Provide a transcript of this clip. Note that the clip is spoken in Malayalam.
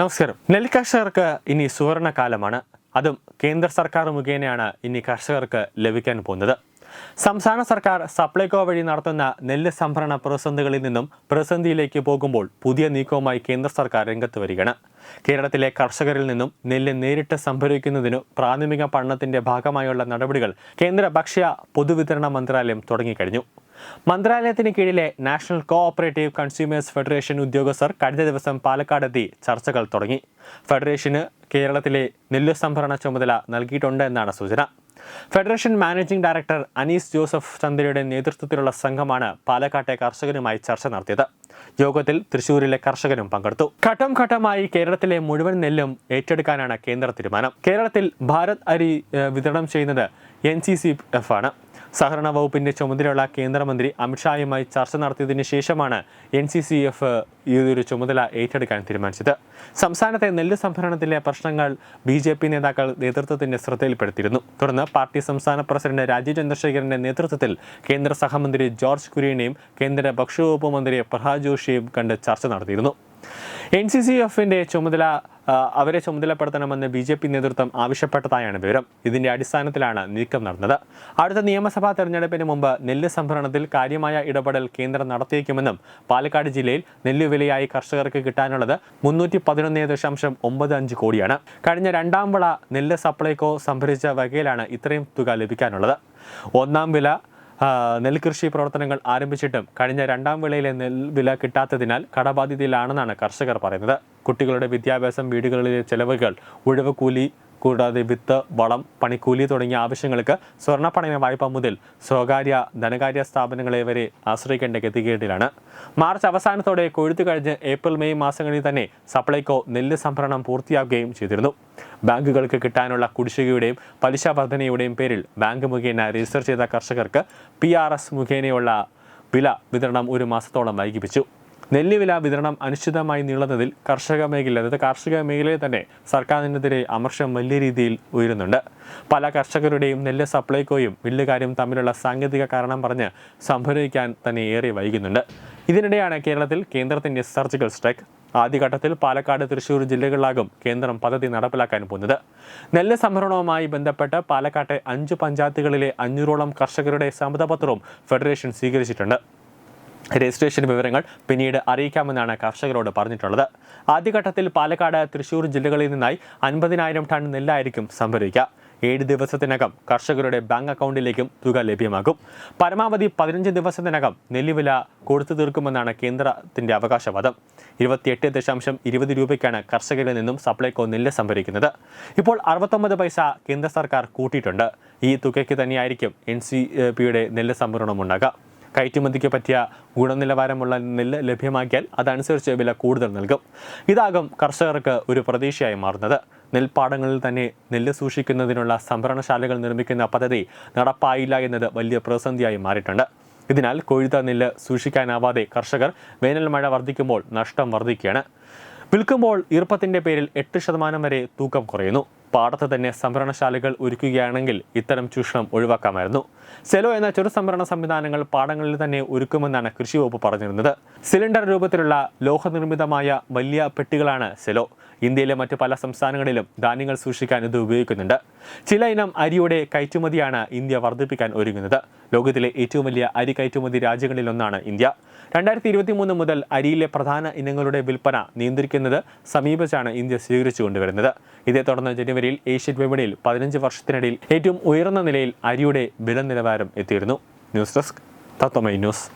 നമസ്കാരം. നെൽകർഷകർക്ക് ഇനി സുവർണ കാലമാണ് അതും കേന്ദ്ര സർക്കാർ മുഖേനയാണ് ഇനി കർഷകർക്ക് ലഭിക്കാൻ പോകുന്നത്. സംസ്ഥാന സർക്കാർ സപ്ലൈകോ വഴി നടത്തുന്ന നെല്ല് സംഭരണ പ്രതിസന്ധികളിൽ നിന്നും പ്രതിസന്ധിയിലേക്ക് പോകുമ്പോൾ പുതിയ നീക്കവുമായി കേന്ദ്ര സർക്കാർ രംഗത്ത് വരികയാണ്. കേരളത്തിലെ കർഷകരിൽ നിന്നും നെല്ല് നേരിട്ട് സംഭരിക്കുന്നതിനു പ്രാഥമിക പഠനത്തിന്റെ ഭാഗമായുള്ള നടപടികൾ കേന്ദ്ര ഭക്ഷ്യ പൊതുവിതരണ മന്ത്രാലയം തുടങ്ങിക്കഴിഞ്ഞു. മന്ത്രാലയത്തിന് കീഴിലെ നാഷണൽ കോഓപ്പറേറ്റീവ് കൺസ്യൂമേഴ്സ് ഫെഡറേഷൻ ഉദ്യോഗസ്ഥർ കഴിഞ്ഞ ദിവസം പാലക്കാടെത്തി ചർച്ചകൾ തുടങ്ങി. ഫെഡറേഷന് കേരളത്തിലെ നെല്ല് സംഭരണ ചുമതല നൽകിയിട്ടുണ്ട് എന്നാണ് സൂചന. Federation managing director Anees Joseph ചന്ദ്രയുടെ നേതൃത്വത്തിലുള്ള സംഘമാണ് പാലക്കാട്ടെ കർഷകരുമായി ചർച്ച നടത്തിയത്. യോഗത്തിൽ തൃശൂരിലെ കർഷകരും പങ്കെടുത്തു. ഘട്ടം ഘട്ടമായി കേരളത്തിലെ മുഴുവൻ നെല്ലും ഏറ്റെടുക്കാനാണ് കേന്ദ്ര തീരുമാനം. കേരളത്തിൽ ഭാരത് അരി വിതരണം ചെയ്യുന്നത് എൻ സി സി എഫ് ആണ്. സഹകരണ വകുപ്പിന്റെ ചുമതലയുള്ള കേന്ദ്രമന്ത്രി അമിത്ഷായുമായി ചർച്ച നടത്തിയതിനു ശേഷമാണ് എൻ സി സി എഫ് ഈ ചുമതല ഏറ്റെടുക്കാൻ തീരുമാനിച്ചത്. സംസ്ഥാനത്തെ നെല്ല് സംഭരണത്തിലെ പ്രശ്നങ്ങൾ ബി ജെ പി നേതാക്കൾ നേതൃത്വത്തിന്റെ ശ്രദ്ധയിൽപ്പെടുത്തിയിരുന്നു. തുടർന്ന് പാർട്ടി സംസ്ഥാന പ്രസിഡന്റ് രാജീവ് ചന്ദ്രശേഖരന്റെ നേതൃത്വത്തിൽ കേന്ദ്ര സഹമന്ത്രി ജോർജ് കുര്യനെയും കേന്ദ്ര ഭക്ഷ്യവകുപ്പ് മന്ത്രി പ്രഹ്ലാദ് ജോഷിയെയും കണ്ട് ചർച്ച നടത്തിയിരുന്നു. എൻ സി സി എഫിന്റെ ചുമതല അവരെ ചുമതലപ്പെടുത്തണമെന്ന് ബി ജെ പി നേതൃത്വം ആവശ്യപ്പെട്ടതായാണ് വിവരം. ഇതിന്റെ അടിസ്ഥാനത്തിലാണ് നീക്കം നടന്നത്. അടുത്ത നിയമസഭാ തെരഞ്ഞെടുപ്പിന് മുമ്പ് നെല്ല് സംഭരണത്തിൽ കാര്യമായ ഇടപെടൽ കേന്ദ്രം നടത്തിയേക്കുമെന്നും പാലക്കാട് ജില്ലയിൽ നെല്ല് വിലയായി കർഷകർക്ക് കിട്ടാനുള്ളത് മുന്നൂറ്റി പതിനൊന്ന് ദശാംശം ഒമ്പത് അഞ്ച് കോടിയാണ്. കഴിഞ്ഞ രണ്ടാം വിള നെല്ല് സപ്ലൈകോ സംഭരിച്ച വകയിലാണ് ഇത്രയും തുക ലഭിക്കാനുള്ളത്. ഒന്നാം വില നെൽകൃഷി പ്രവർത്തനങ്ങൾ ആരംഭിച്ചിട്ടും കഴിഞ്ഞ രണ്ടാം വിളയിലെ നെൽവില കിട്ടാത്തതിനാൽ കടബാധ്യതയിലാണെന്നാണ് കർഷകർ പറയുന്നത്. കുട്ടികളുടെ വിദ്യാഭ്യാസം വീടുകളിലെ ചെലവുകൾ ഉഴവുകൂലി കൂടാതെ വിത്ത് വളം പണിക്കൂലി തുടങ്ങിയ ആവശ്യങ്ങൾക്ക് സ്വർണപ്പണയ വായ്പ മുതൽ സ്വകാര്യ ധനകാര്യ സ്ഥാപനങ്ങളെ വരെ ആശ്രയിക്കേണ്ട ഗതികേടിലാണ്. മാർച്ച് അവസാനത്തോടെ കൊഴുത്തു കഴിഞ്ഞ് ഏപ്രിൽ മെയ് മാസങ്ങളിൽ തന്നെ സപ്ലൈകോ നെല്ല് സംഭരണം പൂർത്തിയാക്കുകയും ചെയ്തിരുന്നു. ബാങ്കുകൾക്ക് കിട്ടാനുള്ള കുടിശ്ശികയുടെയും പലിശ വർധനയുടെയും പേരിൽ ബാങ്ക് മുഖേന രജിസ്റ്റർ ചെയ്ത കർഷകർക്ക് പി മുഖേനയുള്ള വില വിതരണം ഒരു മാസത്തോളം വൈകിപ്പിച്ചു. നെല്ല് വില വിതരണം അനിശ്ചിതമായി നീളുന്നതിൽ കർഷക മേഖല അതായത് കാർഷിക മേഖലയിൽ തന്നെ സർക്കാരിനെതിരെ അമർഷം വലിയ രീതിയിൽ ഉയരുന്നുണ്ട്. പല കർഷകരുടെയും നെല്ല് സപ്ലൈകോയും മില്ലുകാരും തമ്മിലുള്ള സാങ്കേതിക കാരണം പറഞ്ഞ് സംഭരിക്കാൻ തന്നെ ഏറെ വൈകുന്നുണ്ട്. ഇതിനിടെയാണ് കേരളത്തിൽ കേന്ദ്രത്തിന്റെ സർജിക്കൽ സ്ട്രൈക്ക്. ആദ്യഘട്ടത്തിൽ പാലക്കാട് തൃശൂർ ജില്ലകളിലാകും കേന്ദ്രം പദ്ധതി നടപ്പിലാക്കാൻ പോകുന്നത്. നെല്ല് സംഭരണവുമായി ബന്ധപ്പെട്ട് പാലക്കാട്ടെ അഞ്ച് പഞ്ചായത്തുകളിലെ അഞ്ഞൂറോളം കർഷകരുടെ സമ്മതപത്രവും ഫെഡറേഷൻ സ്വീകരിച്ചിട്ടുണ്ട്. രജിസ്ട്രേഷൻ വിവരങ്ങൾ പിന്നീട് അറിയിക്കാമെന്നാണ് കർഷകരോട് പറഞ്ഞിട്ടുള്ളത്. ആദ്യഘട്ടത്തിൽ പാലക്കാട് തൃശൂർ ജില്ലകളിൽ നിന്നായി അൻപതിനായിരം ടൺ നെല്ലായിരിക്കും സംഭരിക്കുക. ഏഴ് ദിവസത്തിനകം കർഷകരുടെ ബാങ്ക് അക്കൗണ്ടിലേക്കും തുക ലഭ്യമാകും. പരമാവധി പതിനഞ്ച് ദിവസത്തിനകം നെല്ലുവില കൊടുത്തു തീർക്കുമെന്നാണ് കേന്ദ്രത്തിന്റെ അവകാശവാദം. ഇരുപത്തിയെട്ട് ദശാംശം ഇരുപത് രൂപയ്ക്കാണ് കർഷകരിൽ നിന്നും സപ്ലൈകോ നെല്ല് സംഭരിക്കുന്നത്. ഇപ്പോൾ അറുപത്തൊമ്പത് പൈസ കേന്ദ്ര സർക്കാർ കൂട്ടിയിട്ടുണ്ട്. ഈ തുകയ്ക്ക് തന്നെയായിരിക്കും എൻ സി പിയുടെ നെല്ല് സംഭരണം ഉണ്ടാകുക കയറ്റുമതിക്ക് പറ്റിയ ഗുണനിലവാരമുള്ള നെല്ല് ലഭ്യമാക്കിയാൽ അതനുസരിച്ച് വില കൂടുതൽ നൽകും. ഇതാകും കർഷകർക്ക് ഒരു പ്രതീക്ഷയായി മാറുന്നത്. നെൽപ്പാടങ്ങളിൽ തന്നെ നെല്ല് സൂക്ഷിക്കുന്നതിനുള്ള സംഭരണശാലകൾ നിർമ്മിക്കുന്ന പദ്ധതി നടപ്പായില്ല എന്നത് വലിയ പ്രതിസന്ധിയായി മാറിയിട്ടുണ്ട്. ഇതിനാൽ കൊഴുത്ത നെല്ല് സൂക്ഷിക്കാനാവാതെ കർഷകർ വേനൽ മഴ വർദ്ധിക്കുമ്പോൾ നഷ്ടം വർദ്ധിക്കുകയാണ്. വിൽക്കുമ്പോൾ ഈർപ്പത്തിന്റെ പേരിൽ എട്ട് ശതമാനം വരെ തൂക്കം കുറയുന്നു. പാടത്ത് തന്നെ സംഭരണശാലകൾ ഒരുക്കുകയാണെങ്കിൽ ഇത്തരം ചൂഷണം ഒഴിവാക്കാമായിരുന്നു. സെലോ എന്ന ചെറു സംഭരണ സംവിധാനങ്ങൾ പാടങ്ങളിൽ തന്നെ ഒരുക്കുമെന്നാണ് കൃഷി വകുപ്പ് പറഞ്ഞിരുന്നത്. സിലിണ്ടർ രൂപത്തിലുള്ള ലോഹനിർമ്മിതമായ വലിയ പെട്ടികളാണ് സെലോ. ഇന്ത്യയിലെ മറ്റ് പല സംസ്ഥാനങ്ങളിലും ധാന്യങ്ങൾ സൂക്ഷിക്കാൻ ഇത് ഉപയോഗിക്കുന്നുണ്ട്. ചില ഇനം അരിയുടെ കയറ്റുമതിയാണ് ഇന്ത്യ വർദ്ധിപ്പിക്കാൻ ഒരുങ്ങുന്നത്. ലോകത്തിലെ ഏറ്റവും വലിയ അരി കയറ്റുമതി രാജ്യങ്ങളിലൊന്നാണ് ഇന്ത്യ. രണ്ടായിരത്തി ഇരുപത്തി മൂന്ന് മുതൽ അരിയിലെ പ്രധാന ഇനങ്ങളുടെ വിൽപ്പന നിയന്ത്രിക്കുന്നത് സമീപിച്ചാണ് ഇന്ത്യ സ്വീകരിച്ചു കൊണ്ടുവരുന്നത്. ഇതേ തുടർന്ന് ജനുവരിയിൽ ഏഷ്യൻ വിപണിയിൽ പതിനഞ്ച് വർഷത്തിനിടയിൽ ഏറ്റവും ഉയർന്ന നിലയിൽ അരിയുടെ വില നിലവാരം എത്തിയിരുന്നു. News desk Tattvamayi news.